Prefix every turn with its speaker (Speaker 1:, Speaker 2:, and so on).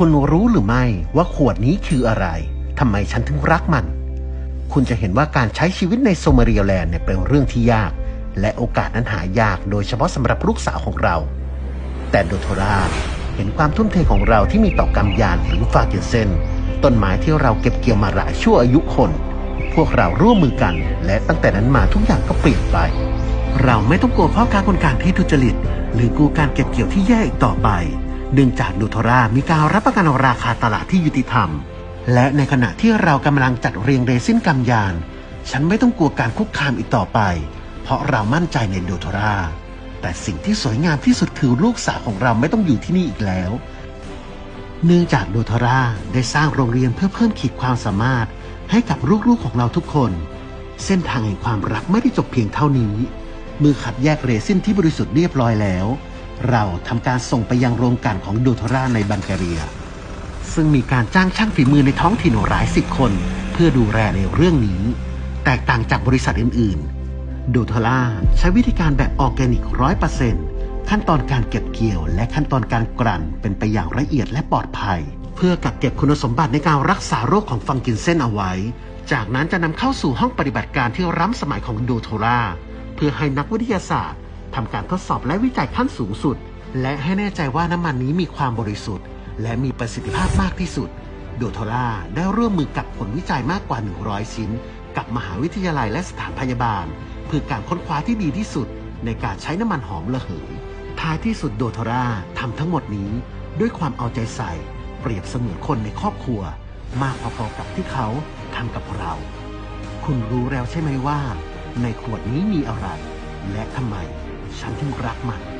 Speaker 1: คุณรู้หรือไม่ว่าขวดนี้คืออะไร ทำไมฉันถึงรักมัน คุณจะเห็นว่าการใช้ชีวิตในโซมาเรียแลนด์เนี่ยเป็นเรื่องที่ยาก และโอกาสนั้นหายากโดยเฉพาะสำหรับลูกสาวของเรา แต่โดโทราเห็นความทุ่มเทของเราที่มีต่อกำยานหรือฟาเกเซนต้นไม้ที่เราเก็บเกี่ยวมาหลายชั่วอายุคน พวกเราร่วมมือกัน และตั้งแต่นั้นมาทุกอย่างก็เปลี่ยนไป เราไม่ต้องกลัวพ่อค้าคนกลางที่ทุจริต หรือกลัวการเก็บเกี่ยวที่แย่อีกต่อไป เนื่องจากดูโทรามีการรับประกันราคาตลาดที่ยุติธรรม และในขณะที่เรากำลังจัดเรียงเรซินกำยาน ฉันไม่ต้องกลัวการคุกคามอีกต่อไป เพราะเรามั่นใจในดูโทราแต่สิ่งที่สวยงามที่สุดคือลูกสาวของเราไม่ต้องอยู่ที่นี่อีกแล้ว เนื่องจากโดทราได้สร้างโรงเรียนเพื่อเพิ่มขีดความสามารถ ให้กับลูกๆของเราทุกคน เส้นทางแห่งความรักไม่ได้จบเพียงเท่านี้ มือขัดแยกเรซินที่บริสุทธิ์เรียบร้อยแล้ว เราทำการส่งไปยังโรงกลั่นของโดทราในบัลแกเรีย ซึ่งมีการจ้างช่างฝีมือในท้องถิ่นหลายสิบคน เพื่อดูแลในเรื่องนี้ แตกต่างจากบริษัทอื่นๆโทราใช้วิธีการแบบออร์แกนิกร้อยเปอร์เซ็นต์ขั้นตอนการเก็บเกี่ยว และขั้นตอนการกลั่นเป็นไปอย่างละเอียดและปลอดภัย เพื่อกักเก็บคุณสมบัติในการรักษาโรคของฟังกินเส้นเอาไว้ จากนั้นจะนำเข้าสู่ห้องปฏิบัติการที่ร้ำสมัยของดโทราเพื่อให้นักวิทยาศาสตร์ ทำการทดสอบและวิจัยขั้นสูงสุด และให้แน่ใจว่าน้ำมันนี้มีความบริสุทธิ์ และมีประสิทธิภาพมากที่สุด โดโทราได้ร่วมมือกับผลวิจัยมากกว่า 100 ชิ้น กับมหาวิทยาลัยและสถานพยาบาล เพื่อการค้นคว้าที่ดีที่สุด ในการใช้น้ำมันหอมระเหย ท้ายที่สุดโดโทราทำทั้งหมดนี้ ด้วยความเอาใจใส่ เปรียบเสมือนคนในครอบครัว มากพอๆกับที่เขาทำกับเรา คุณรู้แล้วใช่ไหมว่า ในขวดนี้มีอะไร และทำไม ฉันถึงรักมัน